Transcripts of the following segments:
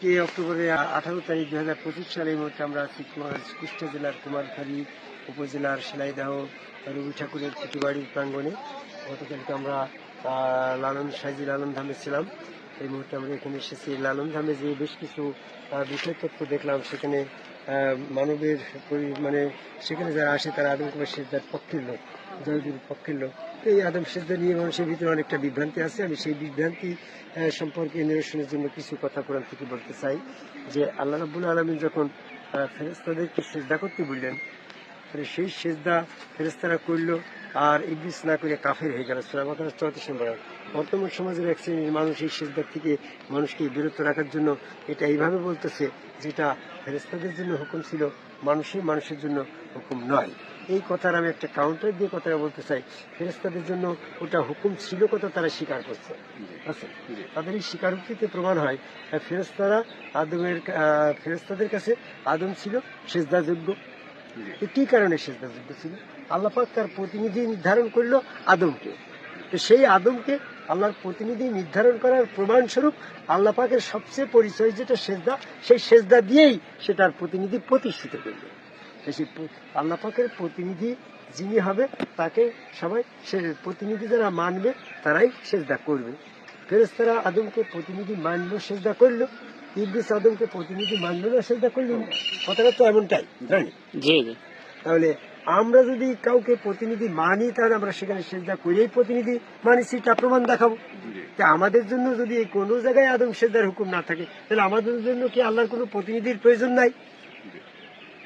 আজকে অক্টোবরের আঠারো তারিখ দুই হাজার পঁচিশ সালে মধ্যে আমরা আছি কুষ্টিয়া জেলার কুমারখালী উপজেলার সেলাইদাহ রবি ঠাকুরের কুটিবাড়ির প্রাঙ্গণে। গতকালকে আমরা লালন সাজি লালন ধামে ছিলাম। এই মুহূর্তে আমরা এখানে এসেছি। লালন ধামে যে বেশ কিছু বিষয় তথ্য দেখলাম সেখানে মানবের মানে সেখানে যারা আসে তারা আদম কুমার সেজদার পক্ষের লোক জয়গুরুর পক্ষের লোক। এই আদম সেজদা নিয়ে মানুষের ভিতরে অনেকটা বিভ্রান্তি আছে। আমি সেই বিভ্রান্তি সম্পর্কে নিরসনের জন্য কিছু কথা কোরআন থেকে বলতে চাই যে আল্লাহ রাবুল আলমী যখন আহ, ফেরেশতাদেরকে সেজদা করতে বললেন সেই সেজদা ফেরেস্তারা করল আর ইবলিস না করে কাফের হয়ে গেল। সুরা বাকারা চৌত্রিশ নম্বর। বর্তমান সমাজের এক শ্রেণির মানুষ এই সেজদার থেকে মানুষকে বিরত রাখার জন্য এটা এইভাবে বলতেছে যেটা ফেরেস্তাদের জন্য হুকুম ছিল, মানুষই মানুষের জন্য হুকুম নয়। এই কথার আমি একটা কাউন্টার দিয়ে কথাটা বলতে চাই। ফেরেস্তাদের জন্য ওটা হুকুম ছিল কথা তারা স্বীকার করছে। আছে তাদের এই স্বীকারোক্তিতে প্রমাণ হয় ফেরেস্তারা আদমের ফেরেস্তাদের কাছে আদম ছিল সেজদাযোগ্য। কি কারণে সেজদাযোগ্য ছিল? আল্লাহ পাক তার প্রতিনিধি নির্ধারণ করল আদমকে। সেই আদমকে আল্লাহর প্রতিনিধি নির্ধারণ করার প্রমাণস্বরূপ আল্লাহ পাকের সবচেয়ে পরিচয় যেটা সেজদা সেই সেজদা দিয়েই সেটার প্রতিনিধি প্রতিষ্ঠিত করবে। সেই আল্লাহ পাকের প্রতিনিধি যিনি হবে তাকে সবাই সে প্রতিনিধি যারা মানবে তারাই সেজদা করবে। ফেরেস্তারা আদমকে প্রতিনিধি মানলো সেজদা করল। ইবলিস আদমকে প্রতিনিধি মানলো না সেজদা করল কথাটা তো এমনটাই জানি তাহলে আমরা যদি কাউকে প্রতিনিধি মানি তাহলে আমরা সেখানে সেজদা করেই প্রতিনিধি মানি সেটা প্রমাণ দেখাবো। তা আমাদের জন্য যদি কোনো জায়গায় আদম সেজদার হুকুম না থাকে তাহলে আমাদের জন্য কি আল্লাহর কোনো প্রতিনিধির প্রয়োজন নাই?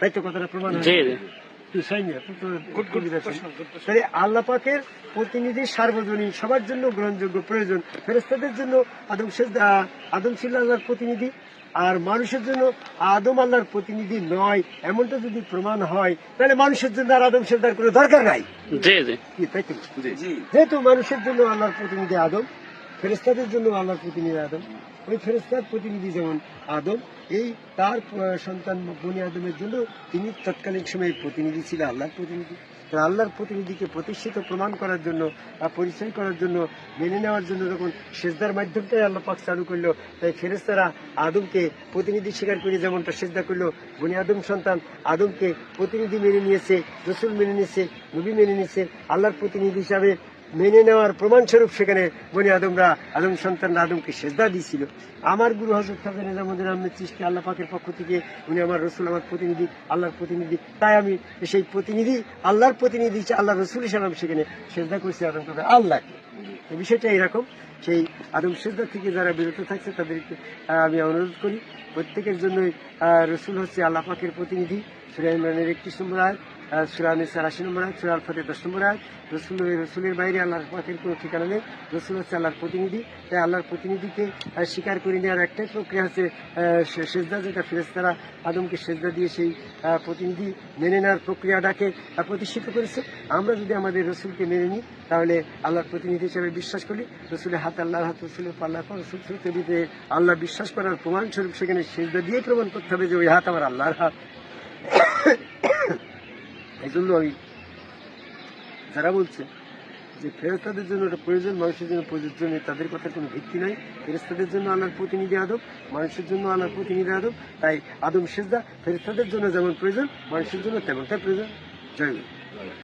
তাই তো কথাটা প্রমাণ তাহলে আল্লাহ পাকের প্রতিনিধি সার্বজনীন সবার জন্য গ্রহণযোগ্য প্রয়োজন ফেরেস্তাদের জন্য আদম আদম ছিল আল্লাহর প্রতিনিধি আর মানুষের জন্য আদম আল্লাহর প্রতিনিধি নয় এমনটা যদি প্রমাণ হয় তাহলে মানুষের জন্য আর আদম সেজদার কোনো দরকার নাই। যেহেতু মানুষের জন্য আল্লাহর প্রতিনিধি আদম ফেরেস্তাদের জন্য আল্লাহর প্রতিনিধি আদম। ওই ফেরেস্তার প্রতিনিধি যেমন আদম, এই তার সন্তান বনি আদমের জন্য তিনি তৎকালীন সময়ে প্রতিনিধি ছিল আল্লাহর প্রতিনিধি। আল্লাহর প্রতিনিধিকে প্রতিষ্ঠিত প্রমাণ করার জন্য পরিচয় করার জন্য, মেনে নেওয়ার জন্য যখন সেজদার মাধ্যমটাই আল্লাহ পাক চালু করল, তাই ফেরেস্তারা আদমকে প্রতিনিধি স্বীকার করে যেমনটা সেজদা করল, বনি আদম সন্তান আদমকে প্রতিনিধি মেনে নিয়েছে, রসুল মেনে নিয়েছে, নবী মেনে নিয়েছে, আল্লাহর প্রতিনিধি হিসাবে মেনে নেওয়ার প্রমাণস্বরূপ সেখানে বনি আদমরা আদম সন্তান আদমকে সেজদা দিয়েছিল। আমার গুরু হজরত খাজা নিজামুদ্দিন আহমেদ চিস্তি আল্লাহ পাকের পক্ষ থেকে উনি আমার রসুল, আমার প্রতিনিধি, আল্লাহর প্রতিনিধি। তাই আমি সেই প্রতিনিধি, আল্লাহর প্রতিনিধি আল্লাহ রসুল আমি সেখানে সেজদা করছি আদম করে আল্লাহকে বিষয়টা এরকম, সেই আদম সেজদা থেকে যারা বিরত থাকছে তাদেরকে আমি অনুরোধ করি, প্রত্যেকের জন্যই রসুল হচ্ছে আল্লাহ পাকের প্রতিনিধি। সুরা ইমরানের একত্রিশ নম্বর আয় সুরা নিসার আশি নম্বর আয় সুরা আলফাতে দশ রসুল রসুলের বাইরে আল্লাহর পাকের কোনো ঠিকানা নেই। রসুল হচ্ছে আল্লাহর প্রতিনিধি। তাই আল্লাহর প্রতিনিধিকে স্বীকার করে নেওয়ার একটাই প্রক্রিয়া হচ্ছে সেজদা, যেটা ফেরেস্তারা আদমকে সেজদা দিয়ে সেই প্রতিনিধি মেনে নেওয়ার প্রক্রিয়াটাকে প্রতিষ্ঠিত করেছে। আমরা যদি আমাদের রসুলকে মেনে নিই, তাহলে আল্লাহর প্রতিনিধি হিসেবে বিশ্বাস করি। রসুলের হাত আল্লাহর হাত, রসুলের পাল্লা পা রসুল আল্লাহ বিশ্বাস করার প্রমাণস্বরূপ সেখানে সেজদা দিয়ে প্রমাণ করতে হবে যে ওই হাত আমার আল্লাহর হাত। জন্য আমি যারা বলছে যে ফেরস্তাদের জন্য ওটা প্রয়োজন, মানুষের জন্য প্রযোজ্য নেই তাদের কথা কোনো ভিত্তি নাই ফেরস্তাদের জন্য আল্লাহর প্রতিনিধি আদব, মানুষের জন্য আল্লাহর প্রতিনিধি আদব, তাই আদম সেজদা ফেরস্তাদের জন্য যেমন প্রয়োজন, মানুষের জন্য তেমনটাই প্রয়োজন জয়।